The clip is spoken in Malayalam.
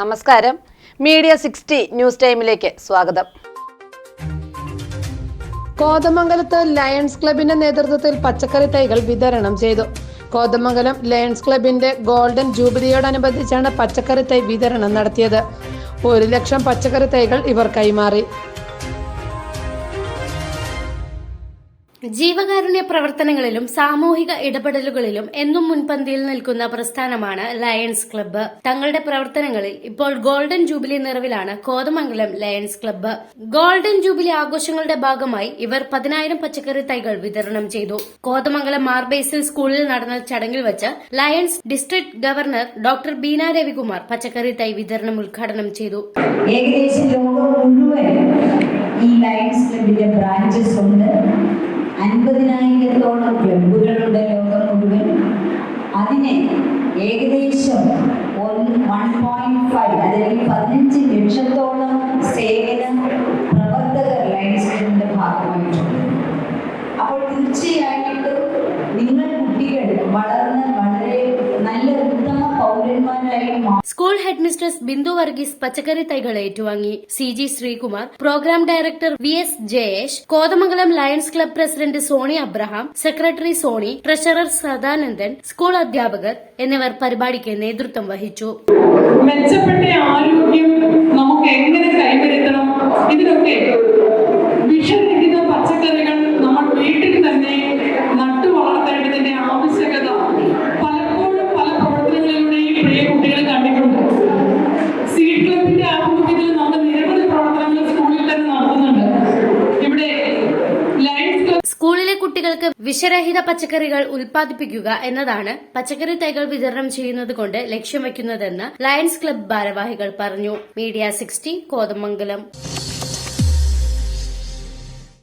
നമസ്കാരം. മീഡിയ സിക്സ്റ്റി ന്യൂസ് ടൈമിലേക്ക് സ്വാഗതം. കോതമംഗലത്ത് ലയൺസ് ക്ലബിന്റെ നേതൃത്വത്തിൽ പച്ചക്കറി തൈകൾ വിതരണം ചെയ്തു. കോതമംഗലം ലയൺസ് ക്ലബിന്റെ ഗോൾഡൻ ജൂബിലിയോടനുബന്ധിച്ചാണ് പച്ചക്കറി തൈ വിതരണം നടത്തിയത്. ഒരു ലക്ഷം പച്ചക്കറി തൈകൾ ഇവർ കൈമാറി. ജീവകാരുണ്യ പ്രവർത്തനങ്ങളിലും സാമൂഹിക ഇടപെടലുകളിലും എന്നും മുൻപന്തിയിൽ നിൽക്കുന്ന പ്രസ്ഥാനമാണ് ലയൺസ് ക്ലബ്ബ് തങ്ങളുടെ പ്രവർത്തനങ്ങളിൽ ഇപ്പോൾ golden jubilee നിറവിലാണ് Kothamangalam Lions Club golden jubilee ആഘോഷങ്ങളുടെ ഭാഗമായി ഇവർ പതിനായിരം പച്ചക്കറി തൈകൾ വിതരണം ചെയ്തു. കോതമംഗലം മാർബേസിൽ സ്കൂളിൽ നടന്ന ചടങ്ങിൽ വെച്ച് Lions district governor doctor Beena Ravikumar പച്ചക്കറി തൈ വിതരണം ഉദ്ഘാടനം ചെയ്തു. ഏകദേശം പോയിന്റ് ഫൈവ് അല്ലെങ്കിൽ പതിനഞ്ച് ലക്ഷത്തോളം സേവന പ്രവർത്തകർ ലയൺസ് ക്ലബിന്റെ ഭാഗമായിട്ടുണ്ട് school headmistress Bindu Varghese പച്ചക്കറി തൈകൾ ഏറ്റുവാങ്ങി. C G Sreekumar programme director V S Jayesh Kothamangalam Lions Club president Sony Abraham secretary Sony treasurer Sadanandan school അധ്യാപകർ എന്നിവർ പരിപാടിക്ക് നേതൃത്വം വഹിച്ചു. മെച്ചപ്പെട്ട ആരോഗ്യം കുട്ടികൾക്ക് വിഷരഹിത പച്ചക്കറികൾ ഉൽപ്പാദിപ്പിക്കുക എന്നതാണ് പച്ചക്കറി തൈകൾ വിതരണം ചെയ്യുന്നത് കൊണ്ട് ലക്ഷ്യം വയ്ക്കുന്നതെന്ന് ലയൺസ് ക്ലബ് ഭാരവാഹികൾ പറഞ്ഞു. Media sixty Kothamangalam.